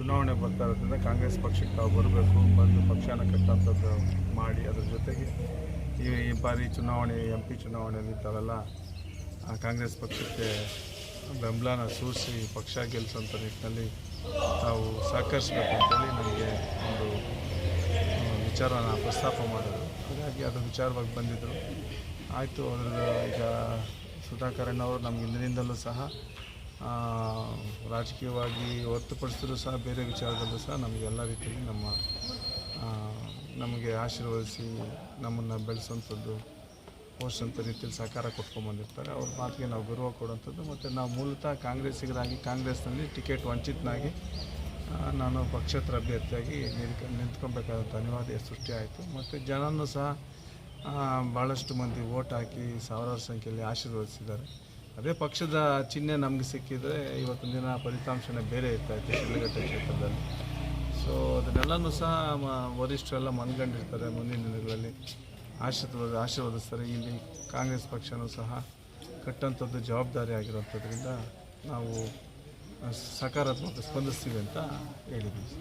ಮತ್ತೊಮ್ಮೆ ಕಾಂಗ್ರೆಸ್ ಪಕ್ಷಕ್ಕೆ ತಾವು ಬರಬೇಕು, ಬಂದು ಪಕ್ಷನ ಕಟ್ಟಂಥದ್ದು ಮಾಡಿ ಅದ್ರ ಜೊತೆಗೆ ಈ ಈ ಬಾರಿ ಚುನಾವಣೆ, ಎಂ ಪಿ ಚುನಾವಣೆಯಲ್ಲಿ ತಾವೆಲ್ಲ ಕಾಂಗ್ರೆಸ್ ಪಕ್ಷಕ್ಕೆ ಬೆಂಬಲನ ಸೂಚಿಸಿ ಪಕ್ಷ ಗೆಲ್ಲಿಸೋಂಥ ನಿಟ್ಟಿನಲ್ಲಿ ತಾವು ಸಹಕರಿಸಬೇಕು ಅಂತೇಳಿ ನಮಗೆ ಒಂದು ವಿಚಾರನ ಪ್ರಸ್ತಾಪ ಮಾಡಿದರು. ಹಾಗಾಗಿ ಅದು ವಿಚಾರವಾಗಿ ಬಂದಿದ್ದರು ಆಯಿತು, ಅದ್ರದ್ದು ಈಗ ಸುಧಾಕರಣ್ಣವರು ನಮ್ಗೆ ಹಿಂದಿನಿಂದಲೂ ಸಹ ರಾಜಕೀಯವಾಗಿ ಹೊರತುಪಡಿಸಿದ್ರು ಸಹ ಬೇರೆ ವಿಚಾರದಲ್ಲೂ ಸಹ ನಮಗೆಲ್ಲ ರೀತಿಯಲ್ಲಿ ನಮ್ಮ ನಮಗೆ ಆಶೀರ್ವದಿಸಿ ನಮ್ಮನ್ನು ಬೆಳೆಸೋಂಥದ್ದು ಪೋಷಂಥ ರೀತಿಯಲ್ಲಿ ಸಹಕಾರ ಕೊಟ್ಕೊಂಡ್ಬಂದಿರ್ತಾರೆ ಅವ್ರ ಮಾತಿಗೆ ನಾವು ಗುರುವ ಕೊಡುವಂಥದ್ದು. ಮತ್ತು ನಾವು ಮೂಲತಃ ಕಾಂಗ್ರೆಸ್ಸಿಗರಾಗಿ, ಕಾಂಗ್ರೆಸ್ನಲ್ಲಿ ಟಿಕೆಟ್ ವಂಚಿತನಾಗಿ ನಾನು ಪಕ್ಷೇತರ ಅಭ್ಯರ್ಥಿಯಾಗಿ ನಿಂತ್ಕ ನಿಂತ್ಕೊಬೇಕಾದಂಥ ಅನಿವಾರ್ಯ ಸೃಷ್ಟಿಯಾಯಿತು ಮತ್ತು ಜನನೂ ಸಹ ಭಾಳಷ್ಟು ಮಂದಿ ಓಟ್ ಹಾಕಿ ಸಾವಿರಾರು ಸಂಖ್ಯೆಯಲ್ಲಿ ಆಶೀರ್ವದಿಸಿದ್ದಾರೆ. ಅದೇ ಪಕ್ಷದ ಚಿಹ್ನೆ ನಮಗೆ ಸಿಕ್ಕಿದರೆ ಇವತ್ತಿನ ದಿನ ಫಲಿತಾಂಶನೇ ಬೇರೆ ಇರ್ತಾಯಿತ್ತು ಶಿಡ್ಲಘಟ್ಟ ಕ್ಷೇತ್ರದಲ್ಲಿ. ಸೊ ಅದನ್ನೆಲ್ಲನೂ ಸಹ ವರಿಷ್ಠರೆಲ್ಲ ಮನ್ಗಂಡಿರ್ತಾರೆ ಮುಂದಿನ ದಿನಗಳಲ್ಲಿ. ಆಶೀರ್ವಾದ, ಆಶೀರ್ವದಿಸ್ತಾರೆ. ಇಲ್ಲಿ ಕಾಂಗ್ರೆಸ್ ಪಕ್ಷನೂ ಸಹ ಕಟ್ಟಂಥದ್ದು ಜವಾಬ್ದಾರಿ ಆಗಿರೋಂಥದ್ರಿಂದ ನಾವು ಸಕಾರಾತ್ಮಕ ಸ್ಪಂದಿಸ್ತೀವಿ ಅಂತ ಹೇಳಿದ್ದೀವಿ.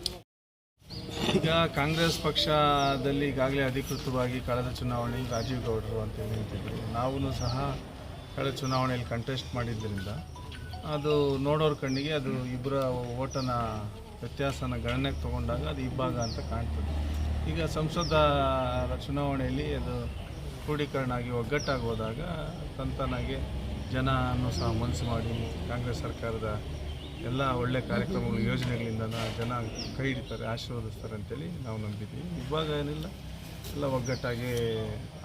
ಈಗ ಕಾಂಗ್ರೆಸ್ ಪಕ್ಷದಲ್ಲಿ ಈಗಾಗಲೇ ಅಧಿಕೃತವಾಗಿ ಕಳೆದ ಚುನಾವಣೆ ರಾಜೀವ್ ಗೌಡರು ಅಂತ ನಿಂತಿದ್ದರು ನಾವೂ ಸಹ ಕಳೆದ ಚುನಾವಣೆಯಲ್ಲಿ ಕಂಟೆಸ್ಟ್ ಮಾಡಿದ್ದರಿಂದ ಅದು ನೋಡೋರ ಕಣ್ಣಿಗೆ ಅದು ಇಬ್ಬರ ಓಟನ ವ್ಯತ್ಯಾಸನ ಗಣನೆಗೆ ತಗೊಂಡಾಗ ಅದು ಇಬ್ಬಾಗ ಅಂತ ಕಾಣ್ತದೆ. ಈಗ ಸಂಸದ ಚುನಾವಣೆಯಲ್ಲಿ ಅದು ಕ್ರೋಢೀಕರಣ ಆಗಿ ಒಗ್ಗಟ್ಟಾಗಿ ಹೋದಾಗ ತಂತನಾಗೆ ಜನನೂ ಸಹ ಮನಸ್ಸು ಮಾಡಿ ಕಾಂಗ್ರೆಸ್ ಸರ್ಕಾರದ ಎಲ್ಲ ಒಳ್ಳೆ ಕಾರ್ಯಕ್ರಮಗಳು ಯೋಜನೆಗಳಿಂದ ಜನ ಕೈ ಹಿಡಿತಾರೆ, ಆಶೀರ್ವದಿಸ್ತಾರೆ ಅಂತೇಳಿ ನಾವು ನಂಬಿದ್ದೀವಿ ಇವಾಗ ಏನಿಲ್ಲ, ಎಲ್ಲ ಒಗ್ಗಟ್ಟಾಗಿ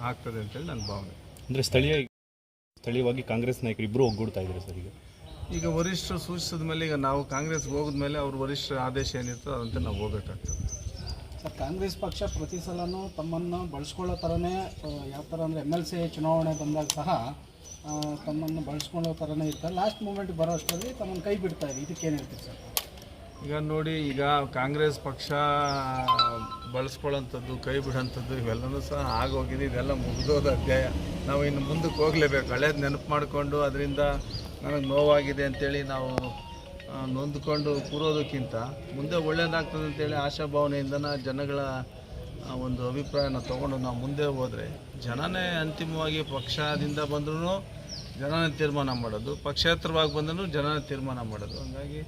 ಆಗ್ತದೆ ಅಂತೇಳಿ ನನ್ನ ಭಾವನೆ. ಅಂದರೆ ಸ್ಥಳೀಯ ಸ್ಥಳೀಯವಾಗಿ ಕಾಂಗ್ರೆಸ್ ನಾಯಕರು ಇಬ್ಬರು ಒಗ್ಗೂಡ್ತಾ ಇದ್ದಾರೆ ಸರ್ ಈಗ. ಈಗ ವರಿಷ್ಠರು ಸೂಚಿಸಿದ ಮೇಲೆ ಈಗ ನಾವು ಕಾಂಗ್ರೆಸ್ಗೆ ಹೋಗಿದ ಮೇಲೆ ಅವ್ರ ವರಿಷ್ಠರ ಆದೇಶ ಏನಿರ್ತದೆ ಅದಂತೆ ನಾವು ಹೋಗಬೇಕಾಗ್ತದೆ. ಸರ್ ಕಾಂಗ್ರೆಸ್ ಪಕ್ಷ ಪ್ರತಿ ಸಲನೂ ತಮ್ಮನ್ನು ಬಳಸ್ಕೊಳ್ಳೋ ಥರನೇ ಯಾವ ಥರ ಅಂದರೆ ಎಂ ಎಲ್ ಸಿ ಚುನಾವಣೆ ಬಂದಾಗ ಸಹ ತಮ್ಮನ್ನು ಬಳಸ್ಕೊಳ್ಳೋ ಥರನೇ ಇರ್ತಾರೆ ಲಾಸ್ಟ್ ಮೂಮೆಂಟ್ ಬರೋ ಅಷ್ಟರಲ್ಲಿ ತಮ್ಮನ್ನು ಕೈ ಬಿಡ್ತಾ ಇದೆ. ಇದಕ್ಕೇನಿರ್ತೀವಿ ಸರ್? ಈಗ ನೋಡಿ, ಈಗ ಕಾಂಗ್ರೆಸ್ ಪಕ್ಷ ಬಳಸ್ಕೊಳ್ಳೋಂಥದ್ದು ಕೈ ಬಿಡೋಂಥದ್ದು, ಇವೆಲ್ಲನೂ ಸಹ ಆಗೋಗಿದೆ. ಇದೆಲ್ಲ ಮುಗಿದೋದ ಅಧ್ಯಾಯ. ನಾವು ಇನ್ನು ಮುಂದಕ್ಕೆ ಹೋಗಲೇಬೇಕು. ಹಳೇದು ನೆನಪು ಮಾಡಿಕೊಂಡು ಅದರಿಂದ ನನಗೆ ನೋವಾಗಿದೆ ಅಂತೇಳಿ ನಾವು ನೊಂದ್ಕೊಂಡು ಕೂರೋದಕ್ಕಿಂತ ಮುಂದೆ ಒಳ್ಳೇದಾಗ್ತದೆ ಅಂತೇಳಿ ಆಶಾಭಾವನೆಯಿಂದನ ಜನಗಳ ಒಂದು ಅಭಿಪ್ರಾಯನ ತೊಗೊಂಡು ನಾವು ಮುಂದೆ ಹೋದರೆ ಜನನೇ ಅಂತಿಮವಾಗಿ ಪಕ್ಷದಿಂದ ಬಂದ್ರೂ ಜನನೇ ತೀರ್ಮಾನ ಮಾಡೋದು, ಪಕ್ಷೇತರವಾಗಿ ಬಂದರೂ ಜನನೇ ತೀರ್ಮಾನ ಮಾಡೋದು. ಹಂಗಾಗಿ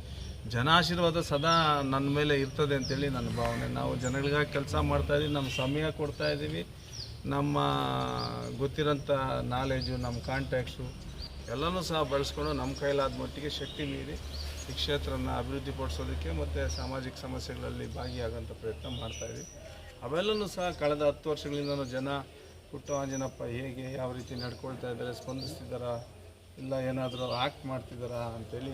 ಜನಾಶೀರ್ವಾದ ಸದಾ ನನ್ನ ಮೇಲೆ ಇರ್ತದೆ ಅಂತೇಳಿ ನನ್ನ ಭಾವನೆ. ನಾವು ಜನಗಳಿಗಾಗಿ ಕೆಲಸ ಮಾಡ್ತಾ ಇದ್ದೀವಿ, ನಮ್ಮ ಸಮಯ ಕೊಡ್ತಾ ಇದ್ದೀವಿ. ನಮ್ಮ ಗೊತ್ತಿರೋಂಥ ನಾಲೆಜು ನಮ್ಮ ಕಾಂಟ್ಯಾಕ್ಟ್ಸು ಎಲ್ಲನೂ ಸಹ ಬಳಸ್ಕೊಂಡು ನಮ್ಮ ಕೈಲಾದ ಮಟ್ಟಿಗೆ ಶಕ್ತಿ ಮೀರಿ ಈ ಕ್ಷೇತ್ರನ ಅಭಿವೃದ್ಧಿಪಡಿಸೋದಕ್ಕೆ ಮತ್ತು ಸಾಮಾಜಿಕ ಸಮಸ್ಯೆಗಳಲ್ಲಿ ಭಾಗಿಯಾಗೋಂಥ ಪ್ರಯತ್ನ ಮಾಡ್ತಾಯಿದ್ದೀವಿ ಅವೆಲ್ಲನೂ ಸಹ ಕಳೆದ ಹತ್ತು ವರ್ಷಗಳಿಂದನೂ ಜನ ಪುಟ್ಟ ಆಂಜನಪ್ಪ ಹೇಗೆ ಯಾವ ರೀತಿ ನಡ್ಕೊಳ್ತಾ ಇದ್ದಾರೆ, ಸ್ಪಂದಿಸ್ತಿದ್ದಾರಾ, ಇಲ್ಲ ಏನಾದರೂ ಆ್ಯಕ್ಟ್ ಮಾಡ್ತಿದ್ದಾರಾ ಅಂತೇಳಿ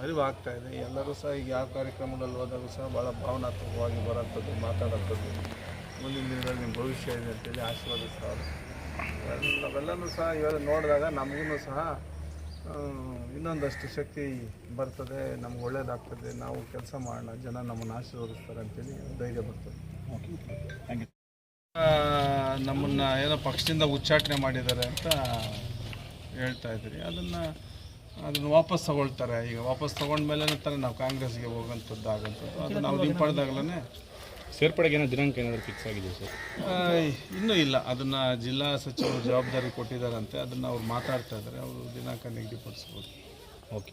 ಅರಿವು ಆಗ್ತಾ ಇದೆ. ಎಲ್ಲರೂ ಸಹ ಈಗ ಯಾವ ಕಾರ್ಯಕ್ರಮಗಳಲ್ಲಿ ಹೋದಾಗೂ ಸಹ ಭಾಳ ಭಾವನಾತ್ಮಕವಾಗಿ ಬರೋಂಥದ್ದು ಮಾತಾಡೋಂಥದ್ದು. ಮುಂದಿನ ದಿನದಲ್ಲಿ ನಿಮ್ಮ ಭವಿಷ್ಯ ಇದೆ ಅಂತೇಳಿ ಆಶೀರ್ವದಿಸ್ತಾರೆ ಅವೆಲ್ಲನೂ ಸಹ ಇವೆಲ್ಲ ನೋಡಿದಾಗ ನಮಗೂ ಸಹ ಇನ್ನೊಂದಷ್ಟು ಶಕ್ತಿ ಬರ್ತದೆ ನಮ್ಗೆ ಒಳ್ಳೇದಾಗ್ತದೆ. ನಾವು ಕೆಲಸ ಮಾಡೋಣ ಜನ ನಮ್ಮನ್ನು ಆಶೀರ್ವದಿಸ್ತಾರೆ ಅಂತೇಳಿ ಧೈರ್ಯ ಬರ್ತದೆ. ನಮ್ಮನ್ನ ಏನೋ ಪಕ್ಷದಿಂದ ಉಚ್ಚಾಟನೆ ಮಾಡಿದ್ದಾರೆ ಅಂತ ಹೇಳ್ತಾ ಇದ್ದೀರಿ. ಅದನ್ನು ಅದನ್ನು ವಾಪಸ್ ತಗೊಳ್ತಾರೆ. ಈಗ ವಾಪಸ್ ತಗೊಂಡ್ಮೇಲೆ ತಾನೇ ನಾವು ಕಾಂಗ್ರೆಸ್ಗೆ ಹೋಗೋಂಥದ್ದು ಆಗೋಂಥದ್ದು ಅದು ನಾವು ಹಿಂಪಡೆದಾಗಲೇ ಸೇರ್ಪಡೆಗೆ ಏನೋ ದಿನಾಂಕ ಏನಾದರೂ ಫಿಕ್ಸ್ ಆಗಿದೆ ಸರ್? ಇನ್ನೂ ಇಲ್ಲ. ಅದನ್ನು ಜಿಲ್ಲಾ ಸಚಿವರು ಜವಾಬ್ದಾರಿ ಕೊಟ್ಟಿದ್ದಾರಂತೆ. ಅದನ್ನು ಅವ್ರು ಮಾತಾಡ್ತಾ ಇದ್ದಾರೆ. ಅವರು ದಿನಾಂಕ ನಿಗದಿಪಡಿಸ್ಬೋದು. ಓಕೆ.